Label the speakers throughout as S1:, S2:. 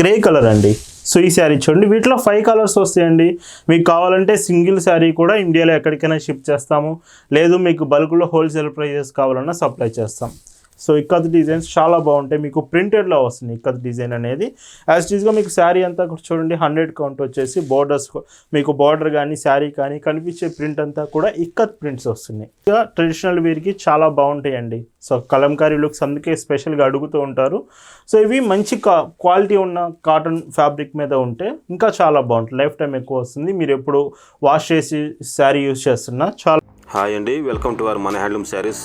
S1: Grey colour అండి. So ఈ శారీ చూడండి. వీటిలో ఫైవ్ కలర్స్ వస్తాయండి. మీకు కావాలంటే సింగిల్ శారీ కూడా ఇండియాలో ఎక్కడికైనా షిప్ చేస్తాము. లేదు మీకు బల్క్లో హోల్సేల్ ప్రైజెస్ కావాలన్నా సప్లై చేస్తాం. సో ఇక్కత్ డిజైన్స్ చాలా బాగుంటాయి. మీకు ప్రింటెడ్లో వస్తుంది ఇక్కత్ డిజైన్ అనేది. యాజ్ టీజ్గా మీకు శారీ అంతా కూడా చూడండి హండ్రెడ్ కౌంట్ వచ్చేసి బోర్డర్స్ మీకు బార్డర్ కానీ శారీ కానీ కనిపించే ప్రింట్ అంతా కూడా ఇక్కత్ ప్రింట్స్ వస్తున్నాయి. ఇక ట్రెడిషనల్ వేర్కి చాలా బాగుంటాయండి. సో కలంకారీ లుక్స్ అందుకే స్పెషల్గా అడుగుతూ ఉంటారు. సో ఇవి మంచి క్వాలిటీ ఉన్న కాటన్ ఫ్యాబ్రిక్ మీద ఉంటే ఇంకా చాలా బాగుంటుంది. లైఫ్ టైం ఎక్కువ వస్తుంది. మీరు ఎప్పుడు వాష్ చేసి శారీ యూస్ చేస్తున్నా చాలా
S2: హాయ్ అండి వెల్కమ్ టు అవర్ మన హ్యాండ్లూమ్ శారీస్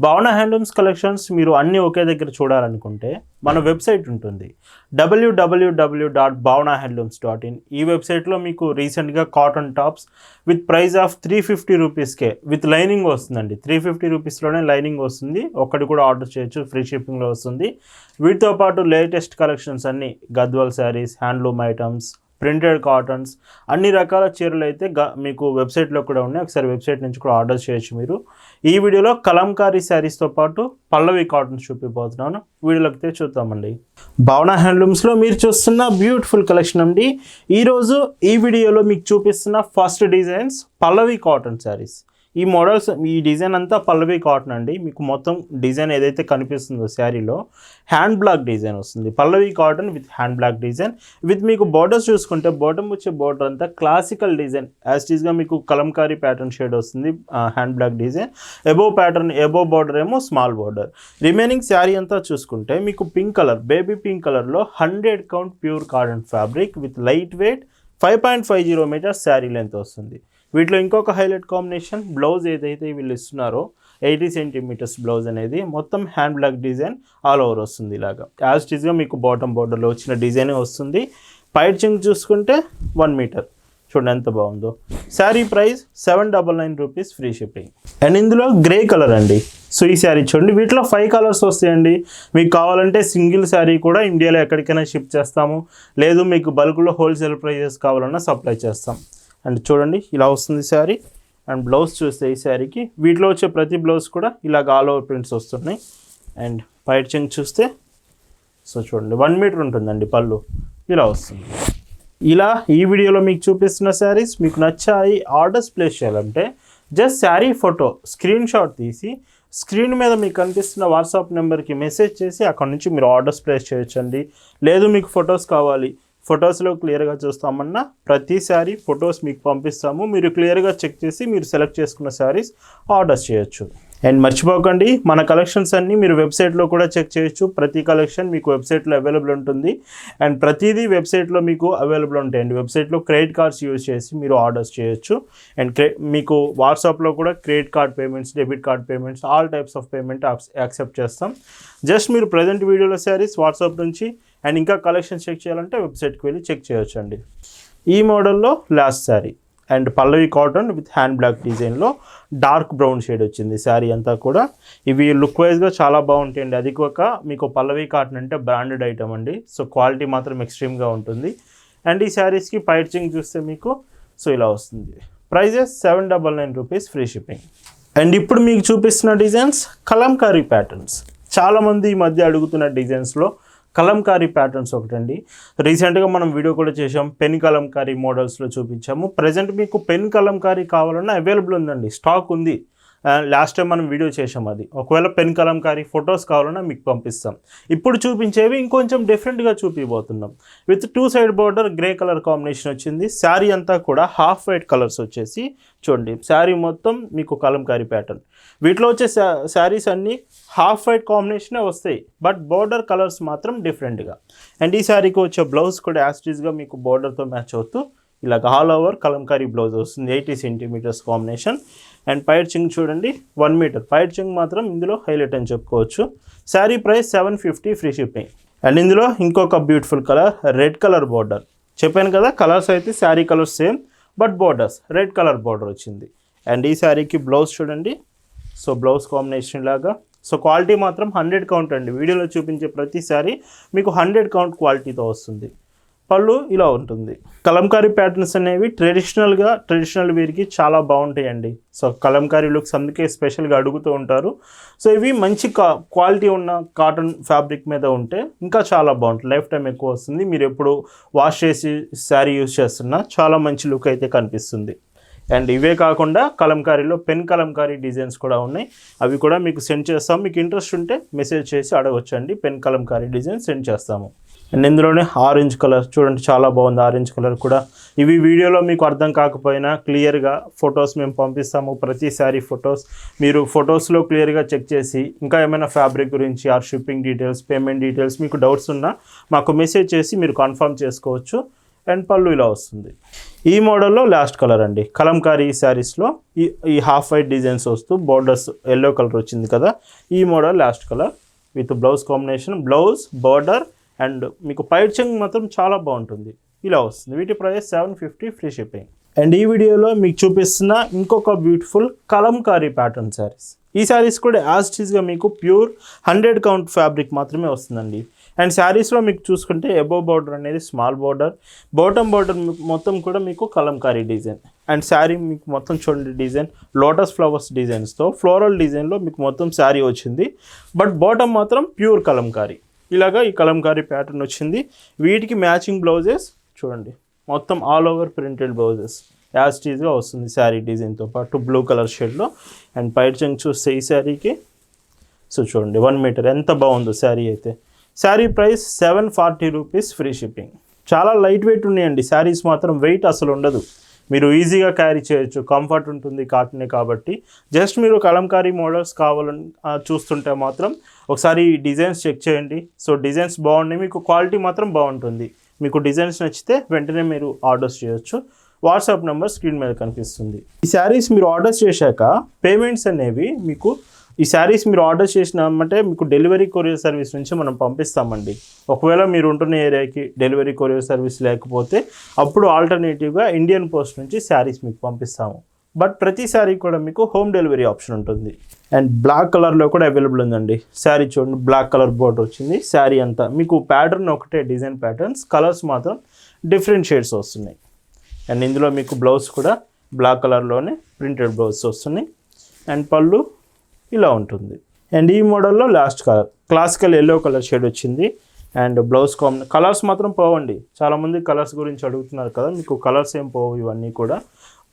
S1: భావన హ్యాండ్లూమ్స్ కలెక్షన్స్ మీరు అన్నీ ఒకే దగ్గర చూడాలనుకుంటే మన వెబ్సైట్ ఉంటుంది. డబ్ల్యూడబ్ల్యూడబ్ల్యూ dot Bhavana handlooms dot in ఈ వెబ్సైట్లో మీకు రీసెంట్గా cotton tops with price of three fifty రూపీస్కే విత్ లైనింగ్ వస్తుందండి. త్రీ ఫిఫ్టీ రూపీస్లోనే లైనింగ్ వస్తుంది. ఒక్కటి కూడా ఆర్డర్ చేయొచ్చు. ఫ్రీ షిప్పింగ్లో వస్తుంది. వీటితో పాటు లేటెస్ట్ కలెక్షన్స్ అన్నీ Gadwal saris handloom items printed cottons అన్ని రకాల చీరలు అయితే మీకు వెబ్సైట్లో కూడా ఉన్నాయి. ఒకసారి వెబ్సైట్ నుంచి కూడా ఆర్డర్ చేయొచ్చు మీరు. ఈ వీడియోలో కలంకారీ శారీస్తో పాటు పల్లవి కాటన్స్ చూపిపోతున్నాను. వీడియోలోకి అయితే చూద్దామండి. భావన హ్యాండ్లూమ్స్లో మీరు చూస్తున్న బ్యూటిఫుల్ కలెక్షన్ అండి. ఈరోజు ఈ వీడియోలో మీకు చూపిస్తున్న first designs Pallavi cotton saris. ఈ మోడల్స్ ఈ డిజైన్ అంతా పల్లవి కాటన్ అండి. మీకు మొత్తం డిజైన్ ఏదైతే కనిపిస్తుందో శారీలో హ్యాండ్ బ్లాక్ డిజైన్ వస్తుంది. Pallavi cotton with hand block design. With మీకు బార్డర్స్ చూసుకుంటే బాటమ్ వచ్చే బార్డర్ అంతా క్లాసికల్ డిజైన్. యాజ్ టీజ్గా మీకు కలంకారీ ప్యాటర్న్ షేడ్ వస్తుంది hand block design. Above pattern above border ఏమో స్మాల్ బార్డర్ రిమైనింగ్ శారీ అంతా చూసుకుంటే మీకు పింక్ కలర్ బేబీ పింక్ కలర్లో hundred count pure cotton fabric with light weight five point five zero metres sari length వస్తుంది. వీటిలో ఇంకొక highlight combination blouse ఏదైతే వీళ్ళు ఇస్తున్నారో ఎయిటీ సెంటీమీటర్స్ బ్లౌజ్ అనేది మొత్తం hand block design all over వస్తుంది ఇలాగా. యాజ్ టీజ్గా మీకు బాటమ్ బోర్డర్లో వచ్చిన డిజైనే వస్తుంది. పైట్ చింగ్ చూసుకుంటే వన్ మీటర్ చూడండి ఎంత బాగుందో. Sari price seven double nine rupees free shipping and ఇందులో గ్రే కలర్ అండి. సో ఈ శారీ చూడండి. వీటిలో ఫైవ్ కలర్స్ వస్తాయండి. మీకు కావాలంటే సింగిల్ శారీ కూడా ఇండియాలో ఎక్కడికైనా షిప్ చేస్తాము. లేదు మీకు బల్క్లో హోల్సేల్ ప్రైజెస్ కావాలన్నా సప్లై చేస్తాం. అండ్ చూడండి ఇలా వస్తుంది శారీ. అండ్ బ్లౌజ్ చూస్తే ఈ శారీకి వీటిలో వచ్చే ప్రతి బ్లౌజ్ కూడా ఇలాగ ఆల్ ఓవర్ ప్రింట్స్ వస్తున్నాయి. అండ్ పైట్ చెంగ్ చూస్తే సో చూడండి వన్ మీటర్ ఉంటుందండి పళ్ళు. ఇలా వస్తుంది. ఇలా ఈ వీడియోలో మీకు చూపిస్తున్న శారీస్ మీకు నచ్చాయి ఆర్డర్స్ ప్లేస్ చేయాలంటే just sari photo screenshot తీసి స్క్రీన్ మీద మీకు కనిపిస్తున్న వాట్సాప్ నెంబర్కి మెసేజ్ చేసి అక్కడ నుంచి మీరు ఆర్డర్స్ ప్లేస్ చేయొచ్చండి. లేదు మీకు ఫొటోస్ కావాలి ఫొటోస్లో క్లియర్గా చూస్తామన్నా ప్రతి శారీ ఫొటోస్ మీకు పంపిస్తాము. మీరు క్లియర్గా చెక్ చేసి మీరు సెలెక్ట్ చేసుకున్న శారీస్ ఆర్డర్ చేయొచ్చు. అండ్ మర్చిపోకండి మన కలెక్షన్స్ అన్నీ మీరు వెబ్సైట్లో కూడా చెక్ చేయొచ్చు. ప్రతి కలెక్షన్ మీకు వెబ్సైట్లో అవైలబుల్ ఉంటుంది. అండ్ ప్రతిదీ వెబ్సైట్లో మీకు అవైలబుల్ ఉంటాయండి. వెబ్సైట్లో క్రెడిట్ కార్డ్స్ యూజ్ చేసి మీరు ఆర్డర్స్ చేయొచ్చు. అండ్ క్రె మీకు వాట్సాప్లో కూడా credit card payments debit card payments all types of payment accept చేస్తాం. జస్ట్ మీరు ప్రజెంట్ వీడియోలో శారీస్ వాట్సాప్ నుంచి అండ్ ఇంకా కలెక్షన్ చెక్ చేయాలంటే వెబ్సైట్కి వెళ్ళి చెక్ చేయొచ్చు అండి ఈ మోడల్లో last sari and Pallavi cotton with hand block డిజైన్లో డార్క్ బ్రౌన్ షేడ్ వచ్చింది శారీ అంతా కూడా. ఇవి లుక్ వైజ్గా చాలా బాగుంటాయండి. అది కాక మీకు పల్లవి కాటన్ అంటే బ్రాండెడ్ ఐటమ్ అండి. సో క్వాలిటీ మాత్రం ఎక్స్ట్రీమ్గా ఉంటుంది. అండ్ ఈ శారీస్కి పైచింగ్ చూస్తే మీకు సో ఇలా వస్తుంది. Prices seven double nine rupees free shipping. And ఇప్పుడు మీకు చూపిస్తున్న డిజైన్స్ కలంకారీ ప్యాటర్న్స్. చాలామంది ఈ మధ్య అడుగుతున్న డిజైన్స్లో కలంకారీ ప్యాటర్న్స్ ఒకటండి. రీసెంట్గా మనం వీడియో కూడా చేసాం పెన్ కలంకారీ మోడల్స్లో చూపించాము. ప్రజెంట్ మీకు పెన్ కలంకారీ కావాలన్నా అవైలబుల్ ఉందండి. స్టాక్ ఉంది. లాస్ట్ టైం మనం వీడియో చేసాం అది. ఒకవేళ పెన్ కలంకారీ ఫొటోస్ కావాలన్నా మీకు పంపిస్తాం. ఇప్పుడు చూపించేవి ఇంకొంచెం డిఫరెంట్గా చూపిపోతున్నాం with two side border grey colour combination వచ్చింది. శారీ అంతా కూడా హాఫ్ వైట్ కలర్స్ వచ్చేసి చూడండి. శారీ మొత్తం మీకు కలంకారీ ప్యాటర్న్ వీటిలో వచ్చే శారీస్ అన్నీ హాఫ్ వైట్ కాంబినేషనే వస్తాయి. బట్ బార్డర్ కలర్స్ మాత్రం డిఫరెంట్గా అండ్ ఈ శారీకి వచ్చే బ్లౌజ్ కూడా యాస్టీస్గా మీకు బార్డర్తో మ్యాచ్ అవుతూ ఇలాగ ఆల్ ఓవర్ కలంకారీ బ్లౌజ్ వస్తుంది ఎయిటీ సెంటీమీటర్స్ కాంబినేషన్ అండ్ పైర్ చింగ్ చూడండి వన్ మీటర్ పైర్ చింగ్ మాత్రం ఇందులో హైలైట్ అని చెప్పుకోవచ్చు. Sari price seven fifty free shipping and ఇందులో ఇంకొక beautiful colour red colour border చెప్పాను కదా కలర్స్ అయితే sari colours same but borders red colour border వచ్చింది. అండ్ ఈ శారీకి బ్లౌజ్ చూడండి. సో బ్లౌజ్ కాంబినేషన్ లాగా. సో క్వాలిటీ మాత్రం హండ్రెడ్ కౌంట్ అండి. వీడియోలో చూపించే ప్రతిసారి మీకు హండ్రెడ్ కౌంట్ క్వాలిటీతో వస్తుంది. పళ్ళు ఇలా ఉంటుంది. కలంకారీ ప్యాటర్న్స్ అనేవి ట్రెడిషనల్గా ట్రెడిషనల్ వీరికి చాలా బాగుంటాయండి. సో కలంకారీ లుక్స్ అందుకే స్పెషల్గా అడుగుతూ ఉంటారు. సో ఇవి మంచి కా క్వాలిటీ ఉన్న కాటన్ ఫ్యాబ్రిక్ మీద ఉంటే ఇంకా చాలా బాగుంటుంది. లైఫ్ టైం ఎక్కువ వస్తుంది. మీరు ఎప్పుడు వాష్ చేసి శారీ యూస్ చేస్తున్నా చాలా మంచి లుక్ అయితే కనిపిస్తుంది. అండ్ ఇవే కాకుండా కలంకారీలో పెన్ కలంకారీ డిజైన్స్ కూడా ఉన్నాయి. అవి కూడా మీకు సెండ్ చేస్తాం. మీకు ఇంట్రెస్ట్ ఉంటే మెసేజ్ చేసి అడగొచ్చండి. పెన్ కలంకారీ డిజైన్ సెండ్ చేస్తాము. అండ్ ఇందులోనే ఆరెంజ్ కలర్ చూడండి చాలా బాగుంది ఆరెంజ్ కలర్ కూడా. ఇవి వీడియోలో మీకు అర్థం కాకపోయినా క్లియర్గా ఫొటోస్ మేము పంపిస్తాము ప్రతి ఫొటోస్ మీరు ఫొటోస్లో క్లియర్గా చెక్ చేసి ఇంకా ఏమైనా ఫ్యాబ్రిక్ గురించి or shipping details payment details మీకు డౌట్స్ ఉన్నా మాకు మెసేజ్ చేసి మీరు కన్ఫర్మ్ చేసుకోవచ్చు. అండ్ పళ్ళు ఇలా వస్తుంది. ఈ మోడల్లో లాస్ట్ కలర్ అండి. కలంకారీ శారీస్లో ఈ ఈ హాఫ్ వైట్ డిజైన్స్ వస్తూ బోర్డర్స్ ఎల్లో కలర్ వచ్చింది కదా. ఈ model last colour with blouse combination blouse border and మీకు పైచింగ్ మాత్రం చాలా బాగుంటుంది. ఇలా వస్తుంది. వీటి price seven fifty free shipping. And ఈ వీడియోలో మీకు చూపిస్తున్న ఇంకొక బ్యూటిఫుల్ కలంకారీ ప్యాటర్న్ శారీస్. ఈ శారీస్ కూడా యాజ్టీజ్గా మీకు ప్యూర్ హండ్రెడ్ కౌంట్ ఫ్యాబ్రిక్ మాత్రమే వస్తుందండి. అండ్ శారీస్లో మీకు చూసుకుంటే ఎబో బార్డర్ అనేది స్మాల్ బార్డర్ బాటమ్ బార్డర్ మొత్తం కూడా మీకు కలంకారీ డిజైన్. అండ్ శారీ మీకు మొత్తం చూడండి డిజైన్ లోటస్ ఫ్లవర్స్ డిజైన్స్తో ఫ్లోరల్ డిజైన్లో మీకు మొత్తం శారీ వచ్చింది. బట్ బాటమ్ మాత్రం ప్యూర్ కలంకారీ. ఇలాగా ఈ కలంకారీ ప్యాటర్న్ వచ్చింది. వీటికి మ్యాచింగ్ బ్లౌజెస్ చూడండి. మొత్తం ఆల్ ఓవర్ ప్రింటెడ్ బ్లౌజెస్ యాజ్టీజ్గా వస్తుంది శారీ డిజైన్తో పాటు బ్లూ కలర్ షేడ్లో అండ్ పైట్ చెంగ్ చూస్తే ఈ శారీకి. సో చూడండి వన్ మీటర్ ఎంత బాగుందో శారీ అయితే. Sari price seven forty rupees free shipping చాలా లైట్ వెయిట్ ఉన్నాయండి. శారీస్ మాత్రం వెయిట్ అసలు ఉండదు. మీరు ఈజీగా క్యారీ చేయొచ్చు. కంఫర్ట్ ఉంటుంది కాటనే కాబట్టి. జస్ట్ మీరు కలంకారీ మోడల్స్ కావాలని చూస్తుంటే మాత్రం ఒకసారి డిజైన్స్ చెక్ చేయండి. సో డిజైన్స్ బాగున్నాయి. మీకు క్వాలిటీ మాత్రం బాగుంటుంది. మీకు డిజైన్స్ నచ్చితే వెంటనే మీరు ఆర్డర్స్ చేయొచ్చు. వాట్సాప్ నెంబర్ స్క్రీన్ మీద కనిపిస్తుంది. ఈ శారీస్ మీరు ఆర్డర్స్ చేశాక పేమెంట్స్ అనేవి మీకు ఈ శారీస్ మీరు ఆర్డర్ చేసినామంటే మీకు డెలివరీ కొరియర్ సర్వీస్ నుంచి మనం పంపిస్తామండి. ఒకవేళ మీరు ఉంటున్న ఏరియాకి డెలివరీ కొరియర్ సర్వీస్ లేకపోతే అప్పుడు ఆల్టర్నేటివ్గా ఇండియన్ పోస్ట్ నుంచి శారీస్ మీకు పంపిస్తాము. బట్ ప్రతి శారీ కూడా మీకు హోమ్ డెలివరీ ఆప్షన్ ఉంటుంది. అండ్ బ్లాక్ కలర్లో కూడా అవైలబుల్ ఉందండి. శారీ చూడండి బ్లాక్ కలర్ బోర్డర్ వచ్చింది. శారీ అంతా మీకు ప్యాటర్న్ ఒకటే డిజైన్ ప్యాటర్న్స్. కలర్స్ మాత్రం డిఫరెంట్ షేడ్స్ వస్తున్నాయి. అండ్ ఇందులో మీకు బ్లౌజ్ కూడా బ్లాక్ కలర్లోనే ప్రింటెడ్ బ్లౌజ్ వస్తున్నాయి. అండ్ పళ్ళు ఇలా ఉంటుంది. అండ్ ఈ మోడల్లో last colour classical yellow colour shade వచ్చింది. అండ్ బ్లౌజ్ కామ్ కలర్స్ మాత్రం పోవండి. చాలామంది కలర్స్ గురించి అడుగుతున్నారు కదా మీకు కలర్స్ ఏం పోవు ఇవన్నీ కూడా.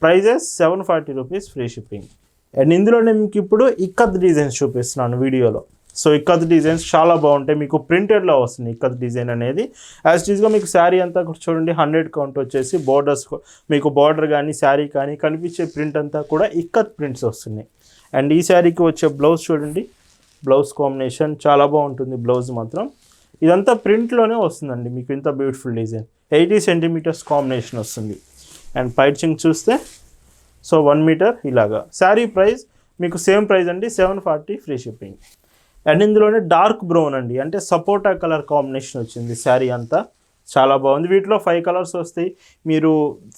S1: Prices seven forty rupees free shipping and ఇందులోనే మీకు ఇప్పుడు ఇక్కత్ డిజైన్స్ చూపిస్తున్నాను వీడియోలో. సో ఇక్కత్ డిజైన్స్ చాలా బాగుంటాయి. మీకు ప్రింటెడ్లో వస్తుంది ఇక్కత్ డిజైన్ అనేది. యాజ్ టీజ్గా మీకు శారీ అంతా చూడండి హండ్రెడ్ కౌంట్ వచ్చేసి బోర్డర్స్ మీకు బార్డర్ కానీ శారీ కానీ కనిపించే ప్రింట్ అంతా కూడా ఇక్కత్ ప్రింట్స్ వస్తున్నాయి. అండ్ ఈ శారీకి వచ్చే బ్లౌజ్ చూడండి. బ్లౌజ్ కాంబినేషన్ చాలా బాగుంటుంది బ్లౌజ్ మాత్రం. ఇదంతా ప్రింట్లోనే వస్తుందండి మీకు ఇంత beautiful design eighty centimetres combination వస్తుంది. అండ్ పైచింగ్ చూస్తే సో వన్ మీటర్ ఇలాగా. శారీ ప్రైస్ మీకు సేమ్ ప్రైస్ అండి seven forty free shipping. And ఇందులోనే డార్క్ బ్రౌన్ అండి. అంటే సపోటా కలర్ కాంబినేషన్ వచ్చింది శారీ అంతా. చాలా బాగుంది. వీటిలో ఫైవ్ కలర్స్ వస్తాయి. మీరు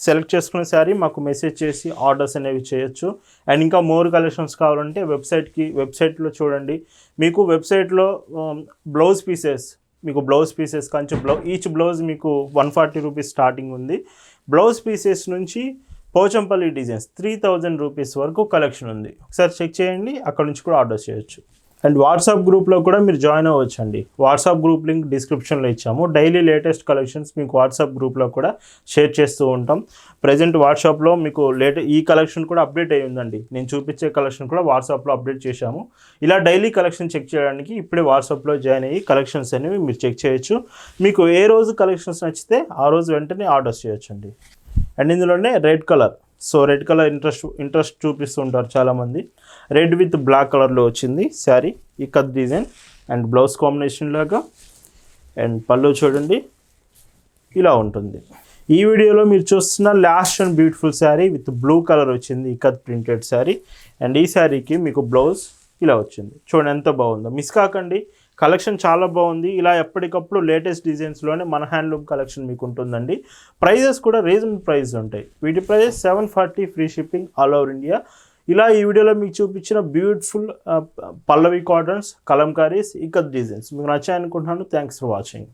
S1: సెలెక్ట్ చేసుకునే శారీ మాకు మెసేజ్ చేసి ఆర్డర్స్ అనేవి చేయొచ్చు. అండ్ ఇంకా మోర్ కలెక్షన్స్ కావాలంటే వెబ్సైట్కి వెబ్సైట్లో చూడండి. మీకు వెబ్సైట్లో బ్లౌజ్ పీసెస్ మీకు బ్లౌజ్ పీసెస్ కంచి బ్లౌ ఈచ్ బ్లౌజ్ మీకు వన్ ఫార్టీ రూపీస్ స్టార్టింగ్ ఉంది. బ్లౌజ్ పీసెస్ నుంచి Pochampally designs three thousand rupees వరకు కలెక్షన్ ఉంది. ఒకసారి చెక్ చేయండి అక్కడ నుంచి కూడా ఆర్డర్ చేయొచ్చు. అండ్ వాట్సాప్ గ్రూప్లో కూడా మీరు జాయిన్ అవ్వచ్చు అండి వాట్సాప్ గ్రూప్ లింక్ డిస్క్రిప్షన్లో ఇచ్చాము. డైలీ లేటెస్ట్ కలెక్షన్స్ మీకు వాట్సాప్ గ్రూప్లో కూడా షేర్ చేస్తూ ఉంటాం. ప్రజెంట్ వాట్సాప్లో మీకు లేట ఈ కలెక్షన్ కూడా అప్డేట్ అయ్యి ఉందండి. నేను చూపించే కలెక్షన్ కూడా వాట్సాప్లో అప్డేట్ చేశాము. ఇలా డైలీ కలెక్షన్ చెక్ చేయడానికి ఇప్పుడే వాట్సాప్లో జాయిన్ అయ్యి కలెక్షన్స్ అనేవి మీరు చెక్ చేయొచ్చు. మీకు ఏ రోజు కలెక్షన్స్ నచ్చితే ఆ రోజు వెంటనే ఆర్డర్స్ చేయొచ్చండి. అండ్ ఇందులోనే red colour. So red colour interest interest చూపిస్తుంటారు చాలామంది. రెడ్ విత్ బ్లాక్ కలర్లో వచ్చింది శారీ. ఈ కత్ డిజైన్ అండ్ బ్లౌజ్ కాంబినేషన్ లాగా. అండ్ పళ్ళు చూడండి. ఇలా ఉంటుంది. ఈ వీడియోలో మీరు చూస్తున్న last and beautiful sari with blue colour వచ్చింది. ఈ కత్ ప్రింటెడ్ శారీ. అండ్ ఈ శారీకి మీకు బ్లౌజ్ ఇలా వచ్చింది. చూడండి ఎంత బాగుందో. మిస్ కాకండి. కలెక్షన్ చాలా బాగుంది. ఇలా ఎప్పటికప్పుడు లేటెస్ట్ డిజైన్స్లోనే మన హ్యాండ్లూమ్ కలెక్షన్ మీకు ఉంటుందండి. ప్రైజెస్ కూడా రీజనబుల్ ప్రైస్ ఉంటాయి. వీటి prices seven forty free shipping all over India. ఇలా ఈ వీడియోలో మీకు చూపించిన బ్యూటిఫుల్ పల్లవి కాటన్స్ కలంకారీస్ ఇక డిజైన్స్. మీకు నచ్చాయనుకుంటున్నాను. Thanks for watching.